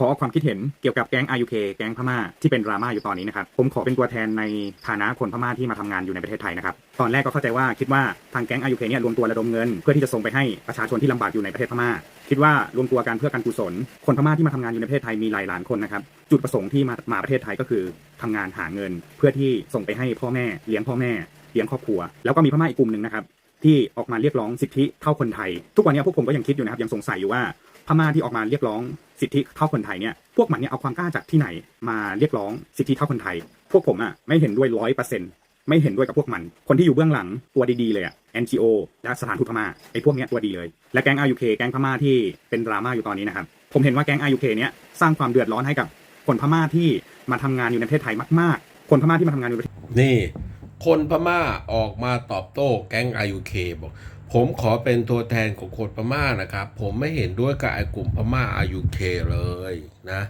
ขอความคิดเห็นเกี่ยวกับแก๊ง RUK แก๊งพม่าที่เป็นดราม่าอยู่ตอนนี้นะครับ ผมขอเป็นตัวแทนในฐานะคนพม่าที่มาทำงานอยู่ในประเทศไทยนะครับ ตอนแรกก็เข้าใจว่าคิดว่าทางแก๊ง RUK เนี่ยรวมตัวระดมเงิน เพื่อที่จะส่งไปให้ประชาชนที่ลำบากอยู่ในประเทศพม่า คิดว่ารวมตัวกันเพื่อการกุศล คนพม่าที่มาทำงานอยู่ในประเทศไทยมีหลายล้านคนนะครับ จุดประสงค์ที่มามาประเทศไทยก็คือทำงานหาเงิน เพื่อที่ส่งไปให้พ่อแม่เลี้ยงพ่อแม่เลี้ยงครอบครัว แล้วก็มีพม่าอีกกลุ่มหนึ่งนะครับที่ออกมาเรียกร้องสิทธิเท่าคนไทย ทุกวันนี้พวกผมก็ยังคิดอยู่นะครับยังสงสัยอยู่ว่า พม่าที่ออกมาเรียกร้องสิทธิเท่าคนไทยเนี่ยพวกมันเนี่ยเอาความกล้าจากที่ไหนมาเรียกร้องสิทธิเท่าคนไทย พวกผมอะไม่เห็นด้วยร้อยเปอร์เซ็นต์ไม่เห็นด้วยกับพวกมัน คนที่อยู่เบื้องหลังตัวดีๆเลยอะ NGO และสถานทูตพม่าไอ้พวกเนี้ยตัวดีเลย และแก๊ง RUK แก๊งพม่าที่เป็นดราม่าอยู่ตอนนี้นะครับผมเห็นว่าแก๊ง RUK เนี้ยสร้างความเดือดร้อนให้กับคนพม่าที่มาทำงานอยู่ในประเทศไทยมาก ๆ คนพม่าที่มาทำงานอยู่นี่ คนพม่าออกมาตอบโต้แก๊ง IUK บอก ผมขอเป็นตัวแทนของคนพม่านะครับ ผมไม่เห็นด้วยกับไอ้กลุ่มพม่า IUK เลยนะ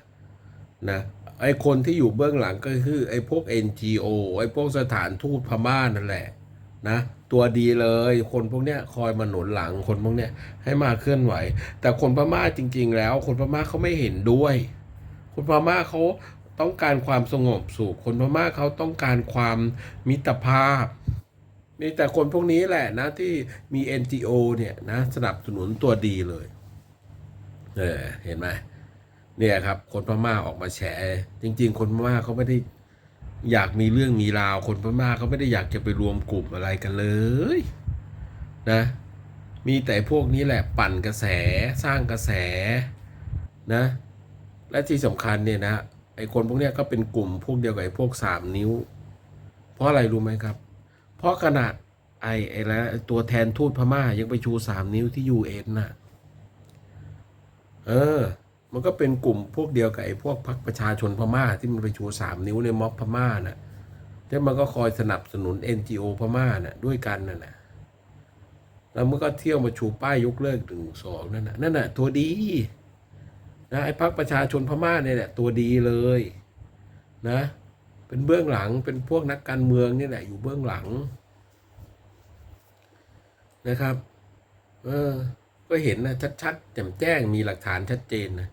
นะไอ้คนที่อยู่เบื้องหลังก็คือไอ้พวก NGO ไอ้พวกสถานทูตพม่านั่นแหละนะตัวดีเลยคนพวกเนี้ยคอยมาหนุนหลังคนพวกเนี้ยให้มาเคลื่อนไหว แต่คนพม่าจริง ๆ แล้ว คนพม่าเขาไม่เห็นด้วย คนพม่าเขาต้องการความสงบสุขคนพม่าเขาต้องการความมิตรภาพ มีแต่คนพวกนี้แหละนะที่มี NGO เนี่ยนะสนับสนุนตัวดีเลย เออเห็นไหมเนี่ยครับ คนพม่าออกมาแฉ จริง ๆ คนพม่าเขาไม่ได้อยากมีเรื่องมีราว คนพม่าเขาไม่ได้อยากจะไปรวมกลุ่มอะไรกันเลยนะมีแต่พวกนี้แหละปั่นกระแสสร้างกระแสนะ และที่สำคัญเนี่ยนะไอ้คนพวกนี้ก็เป็นกลุ่มพวกเดียวกับไอ้พวกสามนิ้ว เพราะอะไรรู้ไหมครับ ราะขนาดไอ้ไอ้แล้วตัวแทนทูตพม่ายังไปชูสามนิ้วที่ยูเอ็นน่ะ เออ มันก็เป็นกลุ่มพวกเดียวกับไอ้พวกพรรคประชาชนพม่าที่มันไปชูสามนิ้วในม็อบพม่าน่ะแล้วมันก็คอยสนับสนุน NGO พม่าน่ะด้วยกันน่ะนะแล้วมันก็เที่ยวมาชูป้ายยกเลิกหนึ่งสองนั่นน่ะนั่นน่ะ ตัวดีนะไอ้พรรคประชาชนพม่าเนี่ยแหละตัวดีเลย นะ เป็นเบื้องหลังเป็นพวกนักการเมืองนี่แหละอยู่เบื้องหลัง นะครับ เออ ก็เห็นนะชัดๆแจ่มแจ้งมีหลักฐานชัดเจนนะ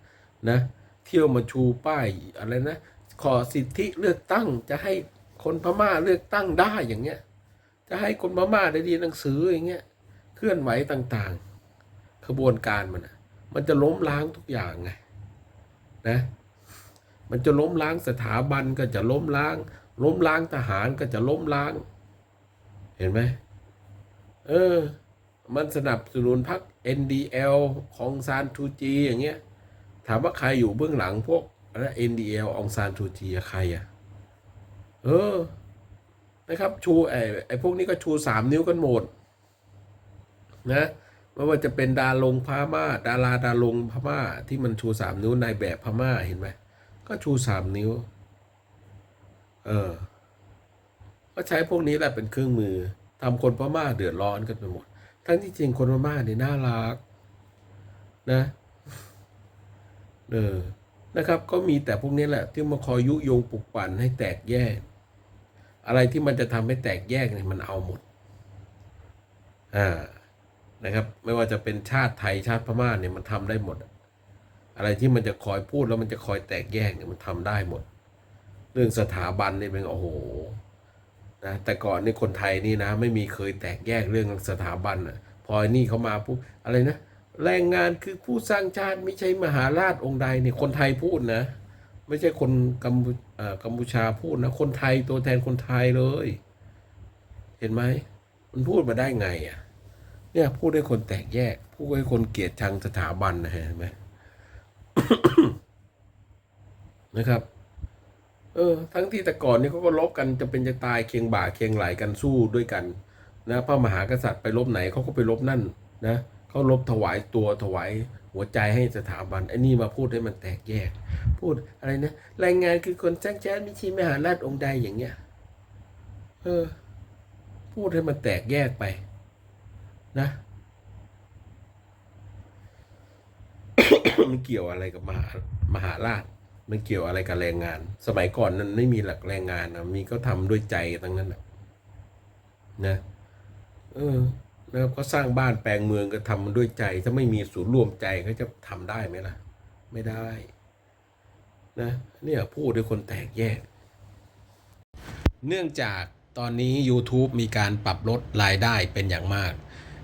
นะ เที่ยวมาชูป้ายอะไรนะ ขอสิทธิเลือกตั้งจะให้คนพม่าเลือกตั้งได้อย่างเงี้ย จะให้คนพม่าได้เรียนหนังสืออย่างเงี้ย เคลื่อนไหวต่างๆขบวนการมันนะมันจะล้มล้างทุกอย่างไงนะ มันจะล้มล้างสถาบันก็จะล้มล้าง ล้มล้างทหารก็จะล้มล้าง เห็นไหม เออ มันสนับสนุนพรรค NDL ของซานทูจีอย่างเงี้ย ถามว่าใครอยู่เบื้องหลังพวกอะไร NDL องซานทูจีใครอะเออ นะครับชูไอ้ไอ้พวกนี้ก็ชูสามนิ้วกันหมดนะไม่ว่าจะเป็นดาลงพม่า ดาราดาลงพม่า ที่มันชูสามนิ้วนายแบบพม่าเห็นไหมก็ชูสามนิ้ว เออ ก็ใช้พวกนี้แหละเป็นเครื่องมือ ทำคนพม่าเดือดร้อนกันไปหมด ทั้งที่จริงคนพม่าเนี่ยน่ารักนะเออนะครับ ก็มีแต่พวกนี้แหละ ที่มาคอยยุยงปลุกปั่นให้แตกแยก อะไรที่มันจะทำให้แตกแยกเนี่ยมันเอาหมดอ่านะครับ ไม่ว่าจะเป็นชาติไทยชาติพม่าเนี่ยมันทำได้หมด อะไรที่มันจะคอยพูดแล้วมันจะคอยแตกแยกเนี่ยมันทำได้หมด เรื่องสถาบันนี่เป็นโอ้โห นะแต่ก่อนนี่คนไทยนี่นะ ไม่มีเคยแตกแยกเรื่องสถาบันอะพอไอ้นี่เขามาปุ๊บอะไรนะแรงงานคือผู้สร้างชาติไม่ใช่มหาราชองค์ใดเนี่ยคนไทยพูดนะ ไม่ใช่คนกัมพูกัมพูชาพูดนะ คนไทยตัวแทนคนไทยเลย เห็นไหมมันพูดมาได้ไงอะเนี่ยพูดให้คนแตกแยก พูดให้คนเกลียดชังสถาบันนะเห็นไหมนะครับ เออ ทั้งที่แต่ก่อนนี่เขาก็ลบกันจะเป็นจะตายเคียงบ่าเคียงไหลกันสู้ด้วยกัน นะพระมหากษัตริย์ไปลบไหนเขาก็ไปลบนั่นนะเขาลบถวายตัวถวายหัวใจให้สถาบันไอ้นี่มาพูดให้มันแตกแยก พูดอะไรนะรายงานคือคนสร้างชาติไม่ใช่มหาราชองค์ใดอย่างเงี้ยเออ พูดให้มันแตกแยกไป นะมันเกี่ยวอะไรกับมหามหาราช มันเกี่ยวอะไรกับแรงงาน สมัยก่อนนั้นไม่มีหลักแรงงานนะมีก็ทำด้วยใจทั้งนั้นนะนะเออนะครับก็สร้างบ้านแปลงเมืองก็ทำมันด้วยใจ ถ้าไม่มีศูนย์รวมใจเขาจะทำได้ไหมล่ะ ไม่ได้ นะเนี่ยพูดด้วยคนแตกแยก เนื่องจากตอนนี้ YouTube มีการปรับลดรายได้เป็นอย่างมาก